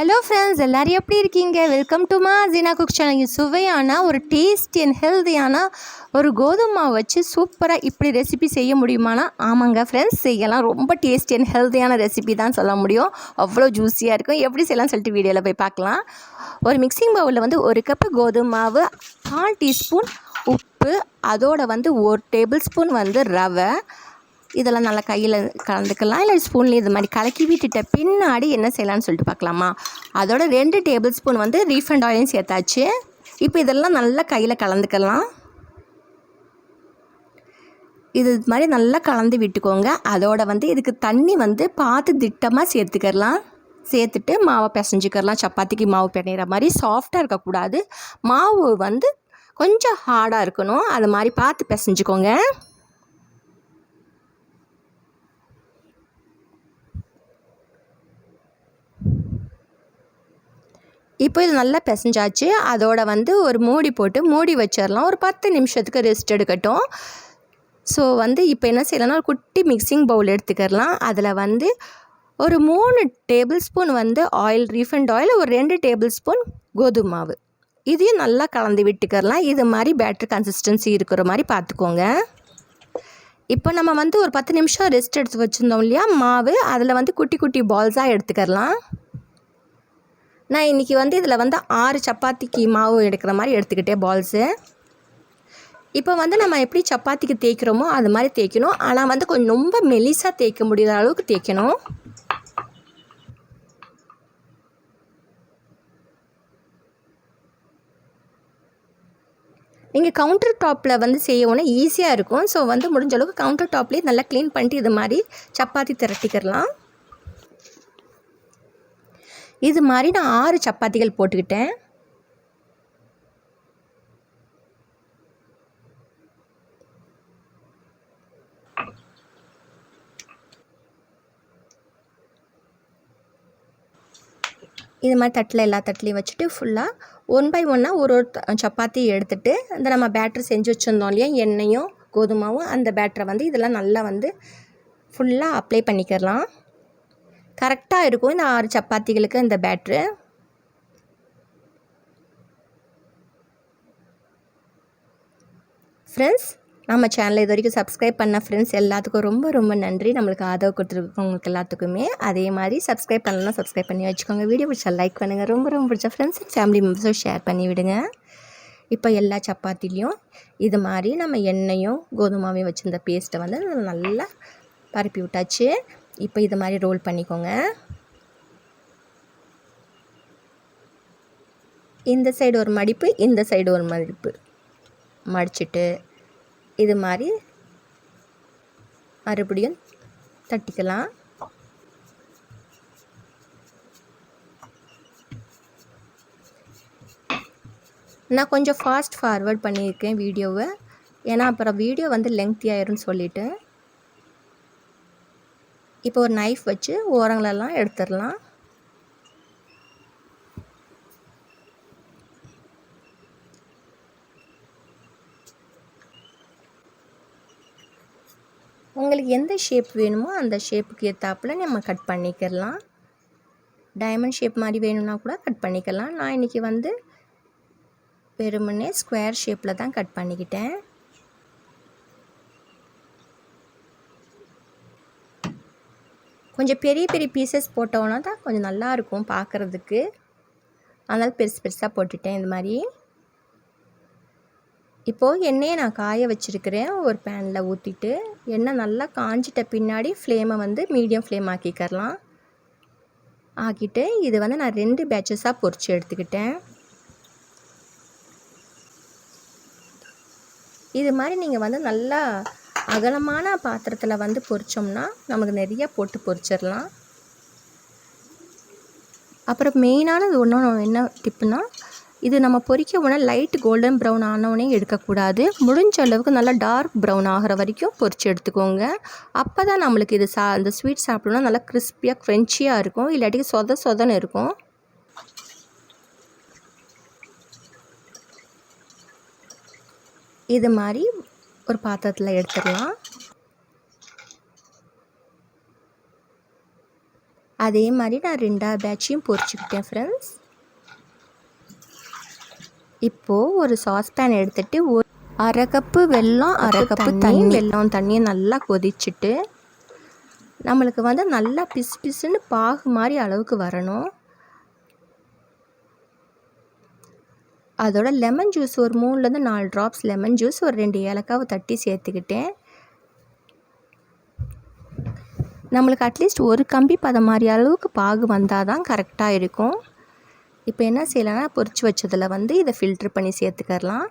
Hello friends எல்லோரும் எப்படி இருக்கீங்க? வெல்கம் டு மா ஜீனா குக் சேனல் சுவையான ஒரு டேஸ்டி அண்ட் ஹெல்த்தியான ஒரு கோதுமை மாவு வச்சு சூப்பராக இப்படி ரெசிபி செய்ய முடியுமானா? ஆமாங்க ஃப்ரெண்ட்ஸ் செய்யலாம். ரொம்ப டேஸ்டி அண்ட் ஹெல்த்தியான ரெசிபி தான் சொல்ல முடியும். அவ்வளோ ஜூஸியாக இருக்கும். எப்படி செய்யலாம்னு சொல்லிட்டு வீடியோவில் போய் பார்க்கலாம். ஒரு மிக்சிங் பவுலில் வந்து ஒரு கப்பு கோதுமை மாவு கால் டீஸ்பூன் உப்பு அதோட வந்து ஒரு டேபிள் ஸ்பூன் வந்து ரவை இதெல்லாம் நல்லா கையில் கலந்துக்கலாம். இல்லை ஸ்பூன்லேயும் இது மாதிரி கலக்கி விட்டுட்ட பின்னாடி என்ன செய்யலாம்னு சொல்லிட்டு பார்க்கலாமா? அதோட ரெண்டு டேபிள் ஸ்பூன் வந்து ரீஃபண்ட் ஆயிலும் சேர்த்தாச்சு. இப்போ இதெல்லாம் நல்லா கையில் கலந்துக்கலாம். இது மாதிரி நல்லா கலந்து விட்டுக்கோங்க. அதோட வந்து இதுக்கு தண்ணி வந்து பார்த்து திட்டமாக சேர்த்துக்கலாம் சேர்த்துட்டு மாவை பிசைஞ்சிக்கிறலாம். சப்பாத்திக்கு மாவு பிணையிற மாதிரி சாஃப்டாக இருக்கக்கூடாது. மாவு வந்து கொஞ்சம் ஹார்டாக இருக்கணும். அது மாதிரி பார்த்து பிசைஞ்சிக்கோங்க. இப்போ இது நல்லா பிசைஞ்சாச்சு. அதோட வந்து ஒரு மூடி போட்டு மூடி வச்சிடலாம் ஒரு பத்து நிமிஷத்துக்கு ரெஸ்ட் எடுக்கட்டும். ஸோ வந்து இப்போ என்ன செய்யலாம்னா ஒரு குட்டி மிக்சிங் பவுல் எடுத்துக்கிறலாம். அதில் வந்து ஒரு மூணு டேபிள் ஸ்பூன் வந்து ஆயில் ரீஃபண்ட் ஆயில் ஒரு ரெண்டு டேபிள் ஸ்பூன் கோதுமை மாவு இதையும் நல்லா கலந்து விட்டுக்கிறலாம். இது மாதிரி பேட்டர் கன்சிஸ்டன்சி இருக்கிற மாதிரி பார்த்துக்கோங்க. இப்போ நம்ம வந்து ஒரு பத்து நிமிஷம் ரெஸ்ட் எடுத்து வச்சுருந்தோம் இல்லையா? மாவு. அதில் வந்து குட்டி குட்டி பால்ஸாக எடுத்துக்கிறலாம். நான் இன்றைக்கி வந்து இதில் வந்து ஆறு சப்பாத்திக்கு மாவு எடுக்கிற மாதிரி எடுத்துக்கிட்டேன் பால்ஸு. இப்போ வந்து நம்ம எப்படி சப்பாத்திக்கு தேய்க்கிறோமோ அது மாதிரி தேய்க்கணும். ஆனால் வந்து கொஞ்சம் ரொம்ப மெலிசாக தேய்க்க முடியாத அளவுக்கு தேய்க்கணும். நீங்கள் கவுண்டர் டாப்பில் வந்து செய்யணும்னா ஈஸியாக இருக்கும். ஸோ வந்து முடிஞ்ச அளவுக்கு கவுண்டர் டாப்லேயே நல்லா க்ளீன் பண்ணிட்டு இது மாதிரி சப்பாத்தி திரட்டிக்கிறலாம் இது மாதிரி நான் ஆறு சப்பாத்திகள் போட்டுக்கிட்டேன். இது மாதிரி தட்டில் எல்லா தட்டிலையும் வச்சுட்டு ஃபுல்லாக ஒன் பை ஒன்னாக ஒரு ஒரு சப்பாத்தி எடுத்துட்டு அந்த நம்ம பேட்டர் செஞ்சு வச்சுருந்தோம் இல்லையா எண்ணெயும் கோதுமாவும் அந்த பேட்டரை வந்து இதெல்லாம் நல்லா வந்து ஃபுல்லாக அப்ளை பண்ணிக்கிறலாம் கரெக்டாக இருக்கும். இந்த ஆறு சப்பாத்திகளுக்கு இந்த பேட்ரு ஃப்ரெண்ட்ஸ் நம்ம சேனலை இது வரைக்கும் சப்ஸ்கிரைப் பண்ண ஃப்ரெண்ட்ஸ் எல்லாத்துக்கும் ரொம்ப ரொம்ப நன்றி. நம்மளுக்கு ஆதரவு கொடுத்துருக்கவங்களுக்கு எல்லாத்துக்குமே. அதே மாதிரி சப்ஸ்கிரைப் பண்ணலாம் சப்ஸ்கிரைப் பண்ணி வச்சுக்கோங்க. வீடியோ பிடிச்சா லைக் பண்ணுங்கள் ரொம்ப ரொம்ப பிடிச்ச ஃப்ரெண்ட்ஸ் ஃபேமிலி மெம்பர்ஸும் ஷேர் பண்ணி விடுங்க. இப்போ எல்லா சப்பாத்திலையும் இது மாதிரி நம்ம எண்ணெயும் கோதுமாவையும் வச்சுருந்த பேஸ்ட்டை வந்து நல்லா பரப்பி விட்டாச்சு. இப்போ இது மாதிரி ரோல் பண்ணிக்கோங்க. இந்த சைடு ஒரு மடிப்பு இந்த சைடு ஒரு மடிப்பு. மடிச்சிட்டு இது மாதிரி மறுபடியும் தட்டிக்கலாம். நான் கொஞ்சம் ஃபாஸ்ட் ஃபார்வர்ட் பண்ணியிருக்கேன் வீடியோவை. ஏன்னா அப்புறம் வீடியோ வந்து லெங்க்தி ஆயிரும்னு சொல்லிவிட்டு இப்போ ஒரு நைஃப் வச்சு ஓரங்களெல்லாம் எடுத்துடலாம். உங்களுக்கு எந்த ஷேப் வேணுமோ அந்த ஷேப்புக்கு ஏற்றாப்புல நம்ம கட் பண்ணிக்கிடலாம் டைமண்ட் ஷேப் மாதிரி வேணும்னா கூட கட் பண்ணிக்கலாம். நான் இன்றைக்கி வந்து வெறுமனே ஸ்கொயர் ஷேப்பில் தான் கட் பண்ணிக்கிட்டேன். கொஞ்சம் பெரிய பெரிய பீசஸ் போட்டோன்னா தான் கொஞ்சம் நல்லாயிருக்கும் பார்க்குறதுக்கு. அதனால் பெருசு பெருசாக போட்டுட்டேன் இந்த மாதிரி. இப்போது எண்ணெயை நான் காய வச்சுருக்கிறேன். ஒரு பேனில் ஊற்றிட்டு எண்ணெய் நல்லா காஞ்சிட்ட பின்னாடி ஃப்ளேமை வந்து மீடியம் ஃப்ளேம் ஆக்கிக்கிறலாம் ஆக்கிட்டு இது வந்து நான் ரெண்டு பேட்சஸாக பொரிச்சு எடுத்துக்கிட்டேன். இது மாதிரி நீங்கள் வந்து நல்லா அகலமான பாத்திரத்தில் வந்து பொரிச்சோம்னா நமக்கு நிறைய போட்டு பொரிச்சிடலாம். அப்புறம் மெயினானது ஒன்று என்ன டிப்புனா இது நம்ம பொறிக்க உடனே லைட் கோல்டன் ப்ரௌன் ஆனவுடனே எடுக்கக்கூடாது. முடிஞ்ச அளவுக்கு நல்லா டார்க் ப்ரௌன் ஆகிற வரைக்கும் பொரிச்சு எடுத்துக்கோங்க. அப்போ தான் நம்மளுக்கு இது சா இந்த ஸ்வீட் சாப்பிடணும்னா நல்லா கிறிஸ்பியாக க்ரென்ச்சியாக இருக்கும். இல்லாட்டி சொத சொதன்னு இருக்கும். இது மாதிரி ஒரு பாத்திரத்தில் எடுத்துடலாம். அதே மாதிரி நான் ரெண்டாவது பேட்சையும் பொரிச்சுக்கிட்டேன் ஃப்ரெண்ட்ஸ் இப்போது ஒரு சாஸ்பேன் எடுத்துகிட்டு ஒரு அரை கப்பு வெல்லம் அரை கப்பு தண்ணி. வெல்லம் தண்ணியை நல்லா கொதிச்சுட்டு நம்மளுக்கு வந்து நல்லா பிசு பிசுன்னு பாகு மாதிரி அளவுக்கு வரணும். அதோட லெமன் ஜூஸ் ஒரு மூணுலேருந்து நாலு ட்ராப்ஸ் லெமன் ஜூஸ் ஒரு ரெண்டு ஏலக்காவை தட்டி சேர்த்துக்கிட்டேன். நம்மளுக்கு அட்லீஸ்ட் ஒரு கம்பி பதம் மாதிரி அளவுக்கு பாகு வந்தால் தான் கரெக்டாக இருக்கும். இப்போ என்ன செய்யலாம்னா பொறிச்சு வச்சதில் வந்து இதை ஃபில்ட்ரு பண்ணி சேர்த்துக்கரலாம்.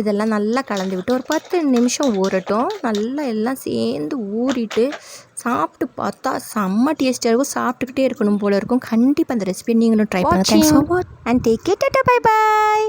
இதெல்லாம் நல்லா கலந்து விட்டு ஒரு பத்து நிமிஷம் ஊறட்டும். நல்லா எல்லாம் சேர்ந்து ஊறிட்டு சாப்பிட்டு பார்த்தா செம்ம டேஸ்ட்டாக இருக்கும். சாப்பிட்டுக்கிட்டே இருக்கணும் போல இருக்கும். கண்டிப்பாக அந்த ரெசிபி நீங்களும் ட்ரை பண்ணுங்க. Thanks for and take care bye bye